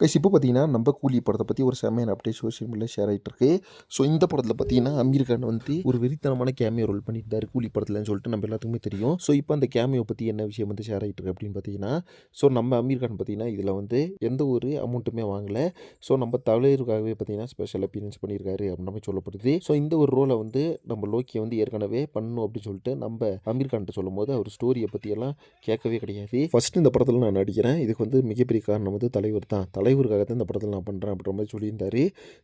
Guys இப்போ பார்த்தீங்கன்னா நம்ம கூலி படத்தை பற்றி ஒரு செம்மையான அப்டேட் சோஷியல் மீடியாவில் ஷேர் ஆகிட்டு இருக்கு. ஸோ இந்த படத்தில் பார்த்தீங்கன்னா அமீர் கான் வந்து ஒரு வெறித்தனமான கேமியோ ரோல் பண்ணியிருந்தாரு கூலி படத்துலன்னு சொல்லிட்டு நம்ம எல்லாத்துக்குமே தெரியும். ஸோ இப்போ அந்த கேமியோ பற்றி என்ன விஷயம் வந்து ஷேர் ஆகிட்டு இருக்கு அப்படின்னு பார்த்தீங்கன்னா ஸோ நம்ம அமீர் கான் பார்த்தீங்கன்னா இதில் வந்து எந்த ஒரு அமௌண்ட்டுமே வாங்கலை. ஸோ நம்ம தலைவருக்காகவே பார்த்தீங்கன்னா ஸ்பெஷல் அப்பீரன்ஸ் பண்ணியிருக்காரு அப்படின்னு மாதிரி சொல்லப்படுது. ஸோ இந்த ஒரு ரோலை வந்து நம்ம லோக்கியை வந்து ஏற்கனவே பண்ணணும் அப்படின்னு சொல்லிட்டு நம்ம அமீர் கான்ட்ட சொல்லும் போது அவர் ஸ்டோரியை பற்றியெல்லாம் கேட்கவே கிடையாது. ஃபர்ஸ்ட் இந்த படத்தில் நான் நடிக்கிறேன். இதுக்கு வந்து மிகப்பெரிய காரணம் வந்து தலைவர் தான். தலைவருக்காக தான் இந்த படத்தில் நான் பண்ணுறேன் அப்படின்ற மாதிரி சொல்லியிருந்தார்.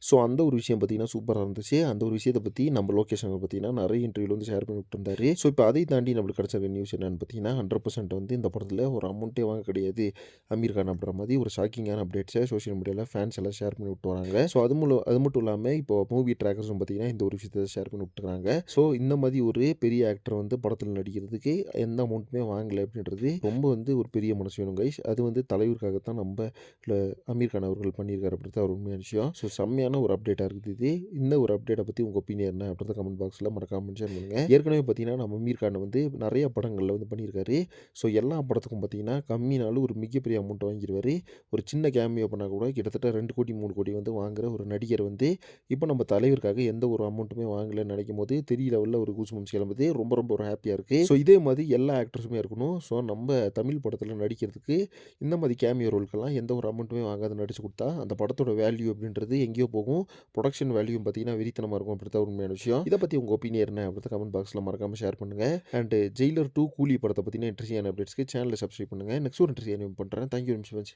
ஸோ அந்த ஒரு விஷயம் பார்த்தீங்கன்னா சூப்பராக இருந்துச்சு. அந்த ஒரு விஷயத்தை பற்றி நம்ம லொக்கேஷனை பார்த்தீங்கன்னா நிறைய இன்டர்வியூவில் வந்து ஷேர் பண்ணி விட்டுருந்தாரு ஸோ இப்போ அதை தாண்டி நம்மளுக்கு கிடச்ச நியூஸ் என்னென்னு பார்த்தீங்கன்னா ஹண்ட்ரட் பர்சன்ட் வந்து இந்த படத்தில் ஒரு அமௌண்ட்டே வாங்க கிடையாது. அமீர் கான் அப்படின்ற மாதிரி ஒரு ஷாக்கிங்கான அப்டேட்ஸை சோஷியல் மீடியாவில் ஃபேன்ஸ் எல்லாம் ஷேர் பண்ணி விட்டு வராங்க. ஸோ அது மூலம் அது மட்டும் இல்லாமல் இப்போ மூவி ட்ராக்கர்ஸும் பார்த்தீங்கன்னா இந்த ஒரு விஷயத்தை ஷேர் பண்ணி விட்டுறாங்க ஸோ இந்த மாதிரி ஒரு பெரிய ஆக்டர் வந்து படத்தில் நடிக்கிறதுக்கு எந்த அமௌண்ட்டுமே வாங்கலை அப்படின்றது ரொம்ப வந்து ஒரு பெரிய மனசு வேணும் கைஸ் அது வந்து தலைவருக்காகத்தான் நம்ம அமீர் கான் அவர்கள் பண்ணியிருக்காரு அப்படின்றது அவர் உண்மையான விஷயம். ஸோ செம்மையான ஒரு அப்டேட்டாக இருக்குது இது. இந்த ஒரு அப்டேட்டை பற்றி உங்கள் ஒப்பீனியன் என்ன அப்படின்றத கமெண்ட் பாக்ஸில் மறக்காம மென்ஷன் பண்ணுங்கள் ஏற்கனவே பார்த்தீங்கன்னா நம்ம அமீர் கான் வந்து நிறைய படங்களில் வந்து பண்ணியிருக்காரு. ஸோ எல்லா படத்துக்கும் பார்த்தீங்கன்னா கம்மினாலும் ஒரு மிகப்பெரிய அமௌண்ட் வாங்கிடுவார் ஒரு சின்ன கேமியோ பண்ணால் கூட கிட்டத்தட்ட ரெண்டு கோடி மூணு கோடி வந்து வாங்குற ஒரு நடிகர் வந்து இப்போ நம்ம தலைவருக்காக எந்த ஒரு அமௌண்ட்டுமே வாங்கலைன்னு நினைக்கும் போது தெரிய லெவலில் ஒரு கூசுமன்ஸ் கிளம்புது. ரொம்ப ரொம்ப ஒரு ஹாப்பியாக இருக்குது ஸோ இதே மாதிரி எல்லா ஆக்டர்ஸுமே இருக்கணும். ஸோ நம்ம தமிழ் படத்தில் நடிக்கிறதுக்கு இந்த மாதிரி கேமியோ ரோல்க்கெல்லாம் எந்த ஒரு அமௌண்ட்டுமே வாங்காத நடித்து கொடுத்தா அந்த படத்தோட வேல்யூ அப்படின்றது எங்கேயோ போகும். ப்ரொடக்ஷன் வேல்யூ பார்த்தீங்கன்னா வெறித்தனமாக இருக்கும் அப்படி தான் உண்மையான விஷயம். இதை பற்றி உங்கள் ஒப்பீனியன் என்ன அப்படின்றத கமெண்ட் பாக்ஸில் மறக்காமல் ஷேர் பண்ணுங்கள் அண்ட் ஜெயிலர் டூ கூலி படத்தை பற்றின இன்ட்ரெஸ்டியான அப்டேட்ஸ்க்கு சேனலை சப்ஸ்கிரைப் பண்ணுங்கள் நெக்ஸ்ட் ஒரு இன்ட்ரெஸ்டியான பண்ணுறேன் தேங்க்யூ வெரி மச்